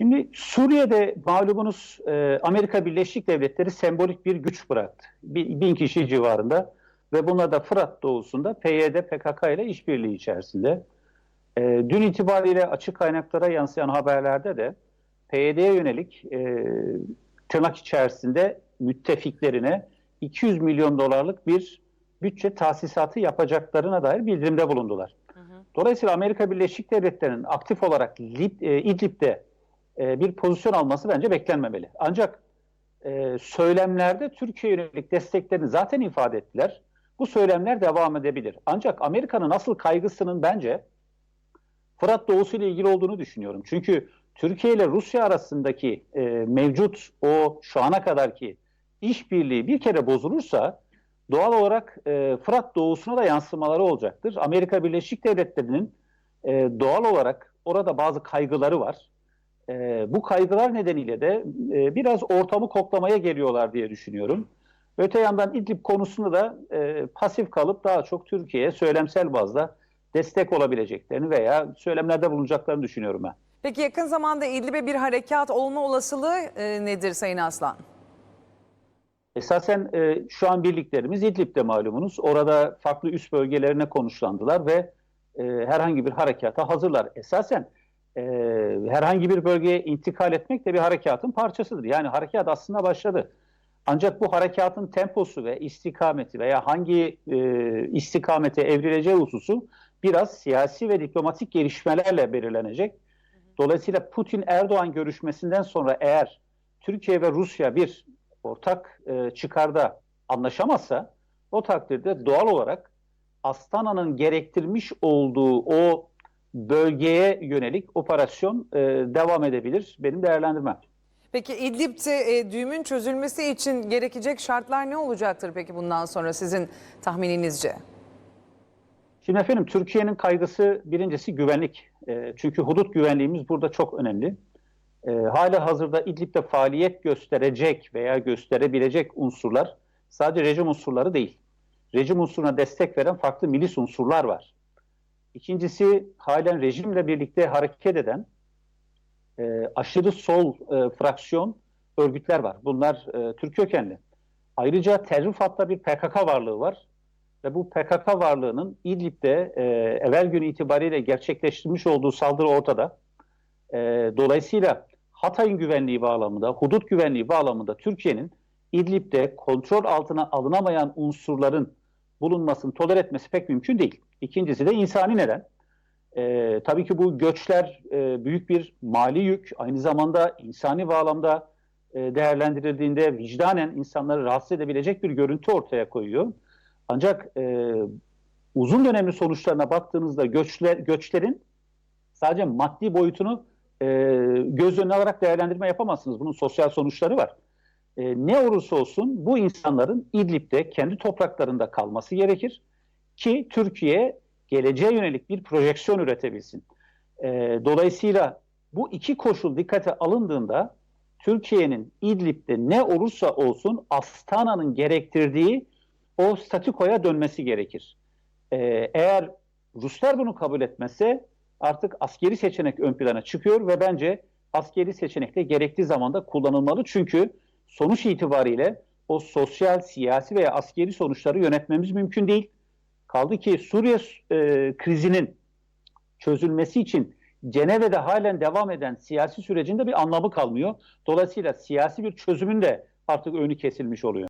Şimdi Suriye'de malumunuz e, Amerika Birleşik Devletleri sembolik bir güç bıraktı. Bin, bin kişi civarında ve bunlar da Fırat doğusunda PYD PKK ile işbirliği içerisinde. E, dün itibariyle açık kaynaklara yansıyan haberlerde de PYD'ye yönelik e, tırnak içerisinde müttefiklerine 200 milyon dolarlık bir bütçe tahsisatı yapacaklarına dair bildirimde bulundular. Dolayısıyla Amerika Birleşik Devletleri'nin aktif olarak Lib, e, İdlib'de e, bir pozisyon alması bence beklenmemeli. Ancak e, söylemlerde Türkiye yönelik desteklerini zaten ifade ettiler. Bu söylemler devam edebilir. Ancak Amerika'nın asıl kaygısının bence Fırat Doğusu ile ilgili olduğunu düşünüyorum. Çünkü Türkiye ile Rusya arasındaki e, mevcut o şu ana kadarki işbirliği bir kere bozulursa doğal olarak e, Fırat Doğusu'na da yansımaları olacaktır. Amerika Birleşik Devletleri'nin e, doğal olarak orada bazı kaygıları var. E, bu kaygılar nedeniyle de e, biraz ortamı koklamaya geliyorlar diye düşünüyorum. Öte yandan İdlib konusunda da e, pasif kalıp daha çok Türkiye'ye söylemsel bazda destek olabileceklerini veya söylemlerde bulunacaklarını düşünüyorum ben. Peki yakın zamanda İdlib'e bir harekat olma olasılığı e, nedir Sayın Aslan? Esasen e, şu an birliklerimiz İdlib'de malumunuz. Orada farklı üst bölgelerine konuşlandılar ve e, herhangi bir harekata hazırlar. Esasen e, herhangi bir bölgeye intikal etmek de bir harekatın parçasıdır. Yani harekat aslında başladı. Ancak bu harekatın temposu ve istikameti veya hangi e, istikamete evrileceği hususu biraz siyasi ve diplomatik gelişmelerle belirlenecek. Dolayısıyla Putin-Erdoğan görüşmesinden sonra eğer Türkiye ve Rusya bir ortak e, çıkarda anlaşamazsa o takdirde doğal olarak Astana'nın gerektirmiş olduğu o bölgeye yönelik operasyon e, devam edebilir. Benim değerlendirmem. Peki İdlib'de e, düğümün çözülmesi için gerekecek şartlar ne olacaktır peki bundan sonra sizin tahmininizce? Şimdi efendim Türkiye'nin kaygısı birincisi güvenlik. E, çünkü hudut güvenliğimiz burada çok önemli. E, hala hazırda İdlib'de faaliyet gösterecek veya gösterebilecek unsurlar sadece rejim unsurları değil. Rejim unsuruna destek veren farklı milis unsurlar var. İkincisi halen rejimle birlikte hareket eden e, aşırı sol e, fraksiyon örgütler var. Bunlar e, Türk kökenli. Ayrıca terör hatta bir PKK varlığı var. Ve bu PKK varlığının İdlib'de e, evvel gün itibariyle gerçekleştirmiş olduğu saldırı ortada. E, dolayısıyla Hatay'ın güvenliği bağlamında, hudut güvenliği bağlamında Türkiye'nin İdlib'de kontrol altına alınamayan unsurların bulunmasını toler etmesi pek mümkün değil. İkincisi de insani neden. E, tabii ki bu göçler e, büyük bir mali yük, aynı zamanda insani bağlamda e, değerlendirildiğinde vicdanen insanları rahatsız edebilecek bir görüntü ortaya koyuyor. Ancak e, uzun dönemli sonuçlarına baktığınızda göçler, göçlerin sadece maddi boyutunu e, göz önüne alarak değerlendirme yapamazsınız. Bunun sosyal sonuçları var. E, ne olursa olsun bu insanların İdlib'de kendi topraklarında kalması gerekir ki Türkiye geleceğe yönelik bir projeksiyon üretebilsin. E, dolayısıyla bu iki koşul dikkate alındığında Türkiye'nin İdlib'de ne olursa olsun Astana'nın gerektirdiği o statikoya dönmesi gerekir. Ee, eğer Ruslar bunu kabul etmezse artık askeri seçenek ön plana çıkıyor ve bence askeri seçenek de gerektiği zamanda kullanılmalı. Çünkü sonuç itibariyle o sosyal, siyasi veya askeri sonuçları yönetmemiz mümkün değil. Kaldı ki Suriye e, krizinin çözülmesi için Cenevre'de halen devam eden siyasi sürecinde bir anlamı kalmıyor. Dolayısıyla siyasi bir çözümün de artık önü kesilmiş oluyor.